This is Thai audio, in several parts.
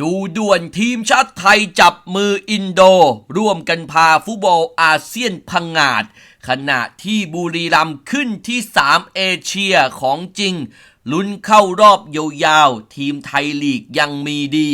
ดูด่วนทีมชาติไทยจับมืออินโด ร่วมกันพาฟุตบอลอาเซียนพังงาด ขณะที่บุรีรัมย์ขึ้นที่ 3 เอเชียของจริง ลุ้นเข้ารอบยาวๆ ทีมไทยลีกยังมีดี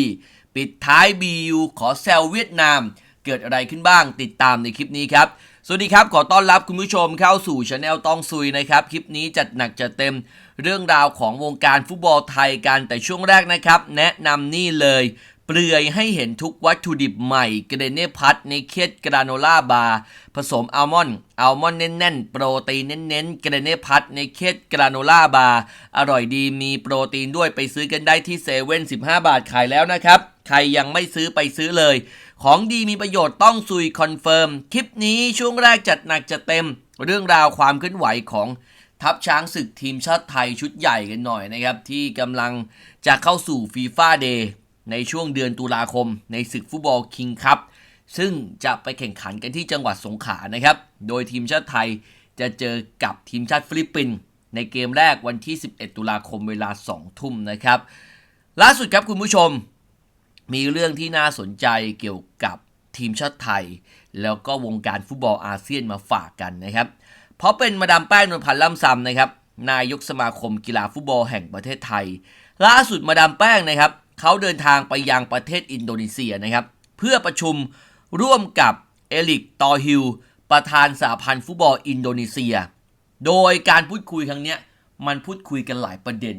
ปิดท้าย BU ขอแซวเวียดนาม เกิดอะไรขึ้นบ้างติดตามในคลิปนี้ครับ สวัสดีครับ ขอต้อนรับคุณผู้ชมเข้าสู่ช anel ต้องซุยนะครับ คลิปนี้จัดหนักจัดเต็มเรื่องราวของวงการฟุตบอลไทยกัน แต่ช่วงแรกนะครับ แนะนำนี่เลย เปลือยให้เห็นทุกวัตถุดิบใหม่เกรเนพัทในเคดกราโนล่าบาร์ผสมอัลมอนด์อัลมอนด์แน่นๆ โปรตีนเน้นๆเกรเนพัทในเคดกราโนล่าบาร์อร่อยดีมีโปรตีนด้วยไปซื้อกันได้ที่เซเว่น15 บาทขายแล้วนะครับ ใครยังไม่ซื้อไปซื้อเลย ของดีมีประโยชน์ต้องซุยคอนเฟิร์ม คลิปนี้ช่วงแรกจัดหนักจัดเต็ม เรื่องราวความเคลื่อนไหวของทัพช้างศึกทีมชาติไทยชุดใหญ่กันหน่อยนะครับ ที่กำลังจะเข้าสู่ฟีฟ่าเดย์ในช่วงเดือนตุลาคม ในศึกฟุตบอลคิงคัพซึ่งจะไปแข่งขันกันที่จังหวัดสงขลานะครับ โดยทีมชาติไทยจะเจอกับทีมชาติฟิลิปปินส์ในเกมแรกวันที่ 11 ตุลาคมเวลา 2 ทุ่มนะครับ ล่าสุดครับคุณผู้ชม มีเรื่องที่น่าสนใจเกี่ยวกับทีมชาติไทย แล้วก็วงการฟุตบอลอาเซียนมาฝากกันนะครับ เพราะเป็นมาดามแป้งนวลพันธ์ล่ำซำนะครับ นายกสมาคมกีฬาฟุตบอลแห่งประเทศไทย ล่าสุดมาดามแป้งนะครับเขาเดินทางไปยังประเทศอินโดนีเซียนะครับ เพื่อประชุมร่วมกับเอลิกตอฮิลประธานสหพันธ์ฟุตบอลอินโดนีเซีย โดยการพูดคุยครั้งนี้มันพูดคุยกันหลายประเด็น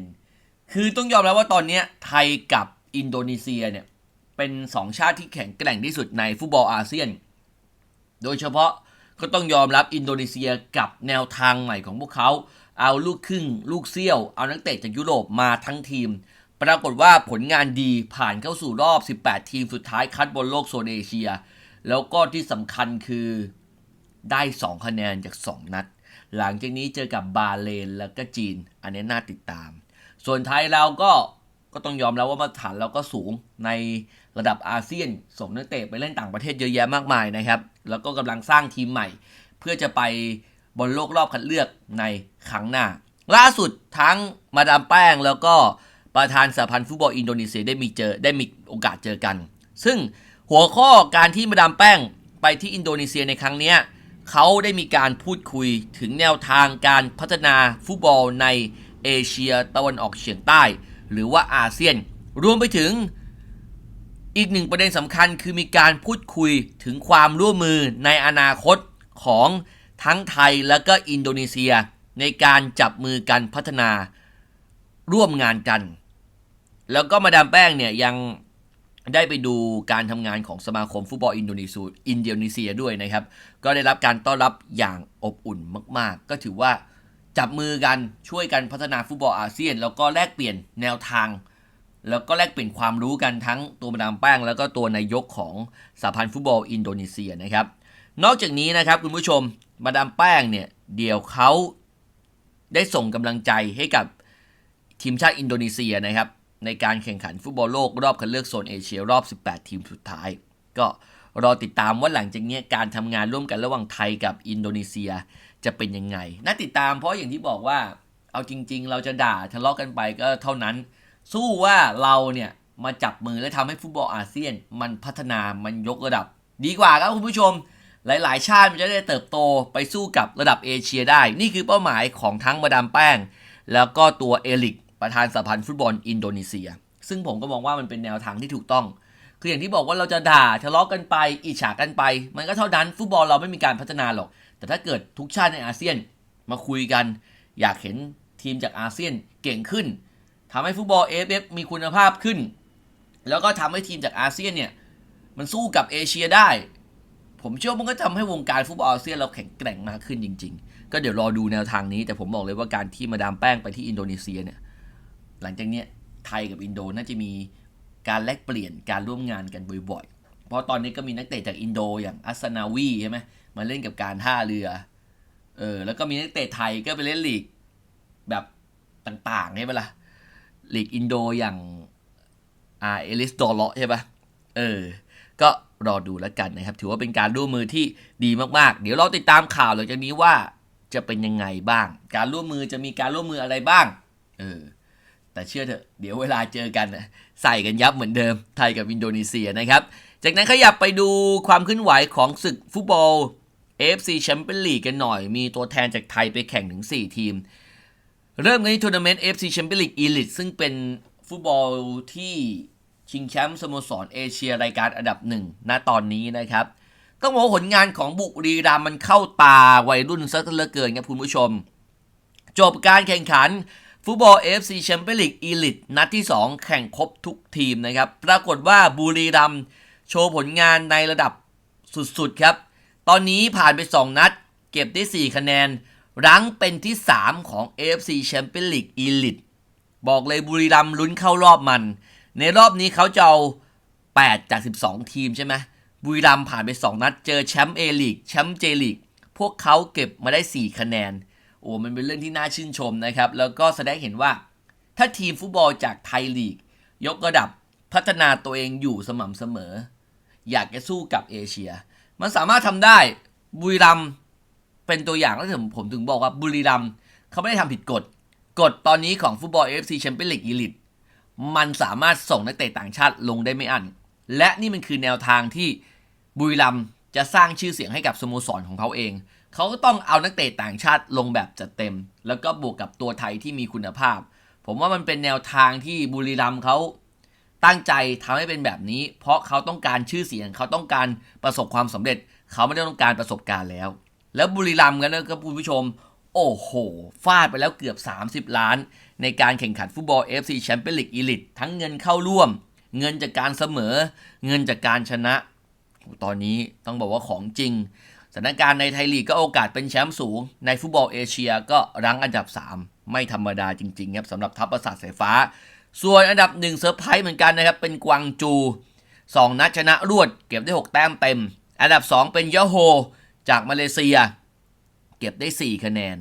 คือต้องยอมรับว่าตอนนี้ไทยกับอินโดนีเซียเนี่ย เป็นสองชาติที่แข็งแกร่งที่สุดในฟุตบอลอาเซียน โดยเฉพาะก็ต้องยอมรับอินโดนีเซียกับแนวทางใหม่ของพวกเขา เอาลูกครึ่ง ลูกเซี่ยว เอานักเตะจากยุโรปมาทั้งทีม ปรากฏว่าผลงานดีผ่านเข้าสู่รอบ 18 ทีมสุดท้ายคัดบอลโลกโซนเอเชีย แล้วก็ที่สำคัญคือได้ 2 คะแนนจาก 2 นัด หลังจากนี้เจอกับบาเลนแล้วก็จีน อันนี้น่าติดตาม ส่วนไทยเราก็ก็ต้องยอมรับว่ามาตรฐานเราก็สูงใน ระดับอาเซียน ส่งนักเตะไปเล่นต่างประเทศเยอะแยะมากมายนะครับ แล้วก็กำลังสร้างทีมใหม่ เพื่อจะไปบอลโลกรอบคัดเลือกในครั้งหน้า ล่าสุดทั้งมาดามแป้งแล้วก็ประธานสหพันธ์ฟุตบอลอินโดนีเซียได้มีเจอได้มีโอกาสเจอกัน ซึ่งหัวข้อการที่มาดามแป้งไปที่อินโดนีเซียในครั้งนี้เขาได้มีการพูดคุยถึงแนวทางการพัฒนาฟุตบอลในเอเชียตะวันออกเฉียงใต้ หรือว่าอาเซียน รวมไปถึง อีกหนึ่งประเด็นสำคัญคือมีการพูดคุยถึงความร่วมมือในอนาคตของทั้งไทยและก็อินโดนีเซีย ในการจับมือกันพัฒนาร่วมงานกัน แล้วก็มาดามแป้งเนี่ยยังได้ไปดูการทำงานของสมาคมฟุตบอลอินโดนีเซียอินโดนีเซียด้วยนะครับ ก็ได้รับการต้อนรับอย่างอบอุ่นมาก ๆ ก็ถือว่าจับมือกันช่วยกันพัฒนาฟุตบอลอาเซียน แล้วก็แลกเปลี่ยนแนวทาง แล้วก็แลกเปลี่ยนความรู้กันทั้งตัวมาดามแป้ง แล้วก็ตัวนายกของสหพันธ์ฟุตบอลอินโดนีเซียนะครับ นอกจากนี้นะครับคุณผู้ชมมาดามแป้งเนี่ยเดี๋ยวเขาได้ส่งกำลังใจให้กับทีมชาติอินโดนีเซียนะครับในการแข่งขันฟุตบอลโลกรอบคัดเลือกโซนเอเชียรอบ 18 ทีมสุดท้าย ก็รอติดตามว่าหลังจากนี้การทำงานร่วมกันระหว่างไทยกับอินโดนีเซียจะเป็นยังไง น่าติดตามเพราะอย่างที่บอกว่า เอาจริง ๆ เราจะด่าทะเลาะกันไปก็เท่านั้น สู้ว่าเราเนี่ยมาจับมือและทำให้ฟุตบอลอาเซียน มันพัฒนามันยกระดับ ดีกว่าครับคุณผู้ชม หลาย ๆ ชาติมันจะได้เติบโตไปสู้กับระดับเอเชียได้ นี่คือเป้าหมายของทั้งมาดามแป้ง แล้วก็ตัวเอลิกประธานสหพันธ์ฟุตบอลอินโดนีเซีย ซึ่งผมก็มองว่ามันเป็นแนวทางที่ถูกต้อง คืออย่างที่บอกว่าเราจะด่าทะเลาะกันไป อิจฉากันไป มันก็เท่านั้นฟุตบอลเราไม่มีการพัฒนาหรอก แต่ถ้าเกิดทุกชาติในอาเซียนมาคุยกัน อยากเห็นทีมจากอาเซียนเก่งขึ้น ทำให้ฟุตบอลเอฟเอฟมีคุณภาพขึ้น แล้วก็ทำให้ทีมจากอาเซียนเนี่ย มันสู้กับเอเชียได้ ผมเชื่อว่ามันก็ทำให้วงการฟุตบอลอาเซียนเราแข็งแกร่งมากขึ้นจริง ๆ ก็เดี๋ยวรอดูแนวทางนี้ แต่ผมบอกเลยว่าการที่มาดามแป้งไปที่อินโดนีเซียเนี่ย หลังจากเนี้ยไทยกับอินโดน่าจะมีการแลกเปลี่ยนการร่วมงานกันบ่อยๆ เพราะตอนนี้ก็มีนักเตะจากอินโดอย่างอัสนาวีใช่ไหมมาเล่นกับการท่าเรือ เออ แล้วก็มีนักเตะไทยก็ไปเล่นลีกแบบต่างๆใช่ไหมล่ะ ลีกอินโดอย่างอาเอลิสดอเลาะใช่ปะเออ ก็รอดูแล้วกันนะครับ ถือว่าเป็นการร่วมมือที่ดีมากๆ เดี๋ยวเราติดตามข่าวหลังจากนี้ว่าจะเป็นยังไงบ้าง การร่วมมือจะมีการร่วมมืออะไรบ้าง เออ แต่เชื่อเถอะ เดี๋ยวเวลาเจอกันใส่กันยับเหมือนเดิม ไทยกับอินโดนีเซียนะครับ จากนั้นขยับไปดูความเคลื่อนไหวของศึกฟุตบอล AFC Champions League กันหน่อย มีตัวแทนจากไทยไปแข่งถึง 4 ทีม เริ่มกันที่ทัวร์นาเมนต์ AFC Champions League Elite ซึ่งเป็นฟุตบอลที่ชิงแชมป์สโมสรเอเชียรายการอันดับหนึ่งณตอนนี้นะครับ ต้องบอกว่าผลงานของบุรีรัมมันเข้าตาวัยรุ่นซะเหลือเกินครับคุณผู้ชม จบการแข่งขันฟุตบอล AFC Champions League Elite นัดที่ 2 แข่งครบทุกทีมนะครับ ปรากฏว่าบุรีรัมโชว์ผลงานในระดับสุดๆครับ ตอนนี้ผ่านไป 2 นัด เก็บได้ 4 คะแนน รั้งเป็นที่ 3 ของ AFC Champions League Elite บอกเลยบุรีรัมลุ้นเข้ารอบมัน ในรอบนี้เขาจะเอา 8 จาก 12 ทีมใช่ไหมบุรีรัมผ่านไป 2 นัด เจอแชมป์เอลีกแชมป์เจลีกพวกเขาเก็บมาได้ 4 คะแนน โอ้มันเป็นเรื่องที่น่าชื่นชมนะครับ แล้วก็แสดงเห็นว่า ถ้าทีมฟุตบอลจากไทยลีก ยกระดับพัฒนาตัวเองอยู่สม่ำเสมอ อยากจะสู้กับเอเชีย มันสามารถทำได้บุรีรัมย์ เป็นตัวอย่างแล้วผมผมถึงบอกว่าบุรีรัมย์เขาไม่ได้ทำผิดกฎกฎตอนนี้ของฟุตบอล AFC Champions League Elite มันสามารถส่งนักเตะต่างชาติลงได้ไม่อั้นและนี่มันคือแนวทางที่บุรีรัมย์จะสร้างชื่อเสียงให้กับสโมสรของเขาเอง เขาก็ต้องเอานักเตะต่างชาติลงแบบจัดเต็ม แล้วก็บวกกับตัวไทยที่มีคุณภาพ ผมว่ามันเป็นแนวทางที่บุรีรัมย์เขาตั้งใจทำให้เป็นแบบนี้ เพราะเขาต้องการชื่อเสียง เขาต้องการประสบความสำเร็จ เขาไม่ได้ต้องการประสบการณ์แล้ว แล้วบุรีรัมย์กันนะครับคุณผู้ชม โอ้โห ฟาดไปแล้วเกือบ 30 ล้าน ในการแข่งขันฟุตบอล FC Champions League Elite ทั้งเงินเข้าร่วม เงินจากการเสมอ เงินจากการชนะ ตอนนี้ต้องบอกว่าของจริงสถานการณ์ในไทยลีกก็โอกาสเป็นแชมป์สูง ในฟุตบอลเอเชียก็รั้งอันดับ 3 ไม่ธรรมดาจริงๆครับสำหรับทัพประสาทสายฟ้า ส่วนอันดับ1เซอร์ไพรส์เหมือนกันนะครับ เป็นกวางจู 2 นัดชนะรวด เก็บได้ 6 แต้มเต็ม อันดับ 2 เป็นยะโฮ จากมาเลเซีย เก็บได้ 4 คะแนน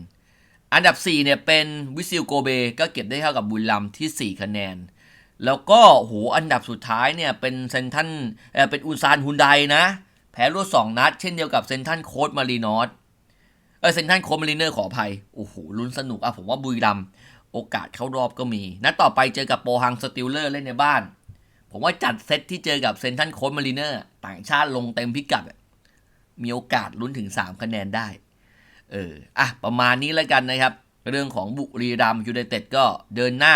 อันดับ 4 เนี่ยเป็นวิซิลโกเบก็เก็บได้เท่ากับบุรีรัมที่ 4 คะแนน แล้วก็โหอันดับสุดท้ายเนี่ยเป็นเซนทันเออเป็นอุนซานฮุนไดนะแพ้รวด2นัด เช่นเดียวกับเซนทันโค้ดมารีนอสเออเซนทันโค้ดมารีเนอร์ขออภัยโอ้โหลุ้นสนุกอะผมว่าบุรีรัมโอกาสเข้ารอบก็มีนัดต่อไปเจอกับโปฮังสติลเลอร์เล่นในบ้าน ผมว่าจัดเซตที่เจอกับเซนทันโค้ดมารีเนอร์ต่างชาติลงเต็มพิกัด มีโอกาสลุ้นถึง 3 คะแนนได้ เออ อะ ประมาณนี้แล้วกันนะครับ เรื่องของบุรีรัมยูไนเต็ดก็เดินหน้า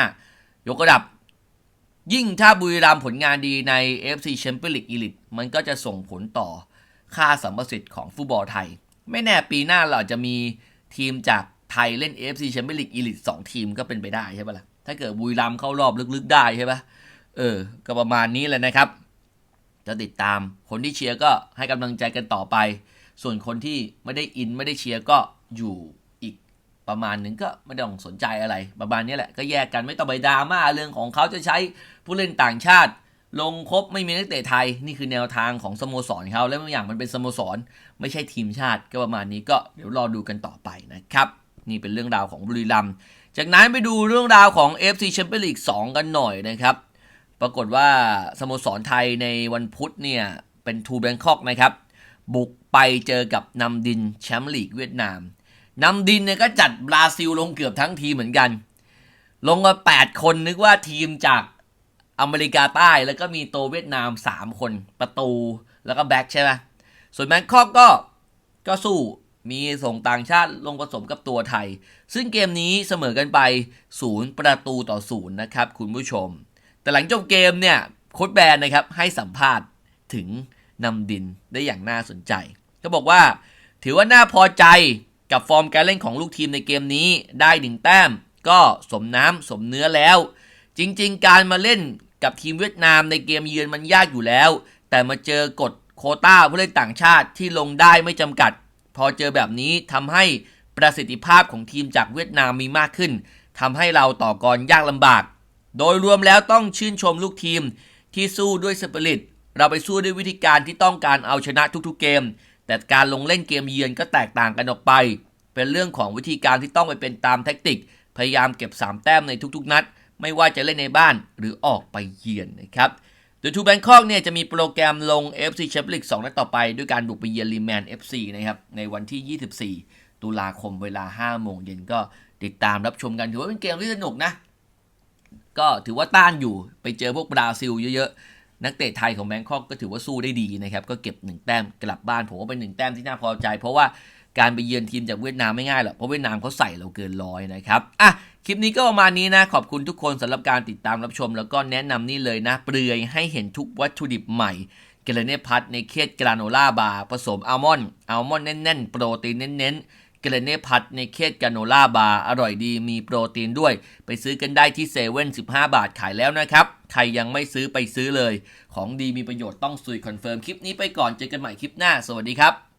ยกระดับ ยิ่งถ้าบุรีรัมผลงานดีใน FC Champions League Elite มันก็จะส่งผลต่อค่าสัมประสิทธิ์ของฟุตบอลไทย ไม่แน่ปีหน้าเราจะมีทีมจากไทยเล่น AFC Champions League Elite 2ทีมก็เป็นไปได้ใช่ปะล่ะ ถ้าเกิดบุรีรัมเข้ารอบลึกๆได้ใช่ปะเออ ก็ประมาณนี้แหละนะครับ จะติดตาม คนที่เชียร์ก็ให้กำลังใจกันต่อไป ส่วนคนที่ไม่ได้อินไม่ได้เชียร์ก็อยู่อีกประมาณหนึ่งก็ไม่ต้องสนใจอะไร ประมาณนี้แหละก็แยกกันไม่ต้องไปดราม่าเรื่องของเขาจะใช้ผู้เล่นต่างชาติ ลงครบไม่มีนักเตะไทย นี่คือแนวทางของสโมสรเขาและบางอย่างมันเป็นสโมสร ไม่ใช่ทีมชาติก็ประมาณนี้ก็เดี๋ยวรอดูกันต่อไปนะครับ นี่เป็นเรื่องราวของบุรีรัมย์จากนั้นไปดูเรื่องราวของ FC Champions League 2 กันหน่อยนะครับ ปรากฏว่าสโมสรไทยในวันพุธเนี่ย เป็นทูแบงคอกนะครับ บุกไปเจอกับนำดินแชมป์ลีกเวียดนามนำดินเนี่ยก็จัดบราซิลลงเกือบทั้งทีเหมือนกัน ลงมา8คนนึกว่าทีมจากอเมริกาใต้แล้วก็มีโตเวียดนาม 3 คนประตูแล้วก็แบ็คใช่ไหมส่วนแบงคอกก็ก็สู้มีส่งต่างชาติลงผสมกับตัวไทย ซึ่งเกมนี้เสมอกันไป 0 ประตูต่อ 0 นะครับคุณผู้ชม แต่หลังจบเกมเนี่ยโค้ชแบนนะครับให้สัมภาษณ์ถึงนำดินได้อย่างน่าสนใจ ก็บอกว่า ถือว่าน่าพอใจกับฟอร์มการเล่นของลูกทีมในเกมนี้ได้หนึ่งแต้ม ก็สมน้ำสมเนื้อแล้ว จริงๆ การมาเล่นกับทีมเวียดนามในเกมเยือนมันยากอยู่แล้ว แต่มาเจอกฎโคต้าผู้เล่นต่างชาติที่ลงได้ไม่จำกัด พอเจอแบบนี้ทำให้ประสิทธิภาพของทีมจากเวียดนามมีมากขึ้นทำให้เราต่อกรยากลำบาก โดยรวมแล้วต้องชื่นชมลูกทีมที่สู้ด้วยสปิริต เราไปสู้ด้วยวิธีการที่ต้องการเอาชนะทุกๆเกม แต่การลงเล่นเกมเยือนก็แตกต่างกันออกไป เป็นเรื่องของวิธีการที่ต้องไปเป็นตามแท็กติก พยายามเก็บ 3 แต้มในทุกๆ นัด ไม่ว่าจะเล่นในบ้านหรือออกไปเยือนนะครับโดยทูแบงคอกเนี่ยจะมีโปรแกรมลง FC Champions 2นัดต่อไป ด้วยการบุกไปเยือนลีแมน FC นะครับในวันที่ 24 ตุลาคมเวลา 5 โมงเย็นก็ติดตามรับชมกันถือว่าเป็นเกมที่สนุกนะ ก็ถือว่าต้านอยู่ไปเจอพวกบราซิลเยอะๆ นักเตะไทยของแบงคอกก็ถือว่าสู้ได้ดีนะครับ ก็เก็บ 1 แต้มกลับบ้าน ผมว่าเป็น 1 แต้มที่น่าพอใจ เพราะว่าการไปเยือนทีมจากเวียดนามไม่ง่ายหรอกเพราะเวียดนามเขาใส่เราเกินร้อยนะครับอะคลิปนี้ก็ประมาณนี้นะ ขอบคุณทุกคนสำหรับการติดตามรับชม แล้วก็แนะนำนี่เลยนะ เปลือยให้เห็นทุกวัตถุดิบใหม่เกลเน่พัทในเคสกราโนล่าบาร์ผสมอัลมอนด์อัลมอนด์แน่นๆ โปรตีนเน้นๆ เกรเน่พัดในเคสกาโนล่าบาร์อร่อยดีมีโปรตีนด้วย ไปซื้อกันได้ที่เซเว่นสิบห้าบาทขายแล้วนะครับ ใครยังไม่ซื้อไปซื้อเลย ของดีมีประโยชน์ต้องซุยคอนเฟิร์มคลิปนี้ไปก่อนเจอกันใหม่คลิปหน้า สวัสดีครับ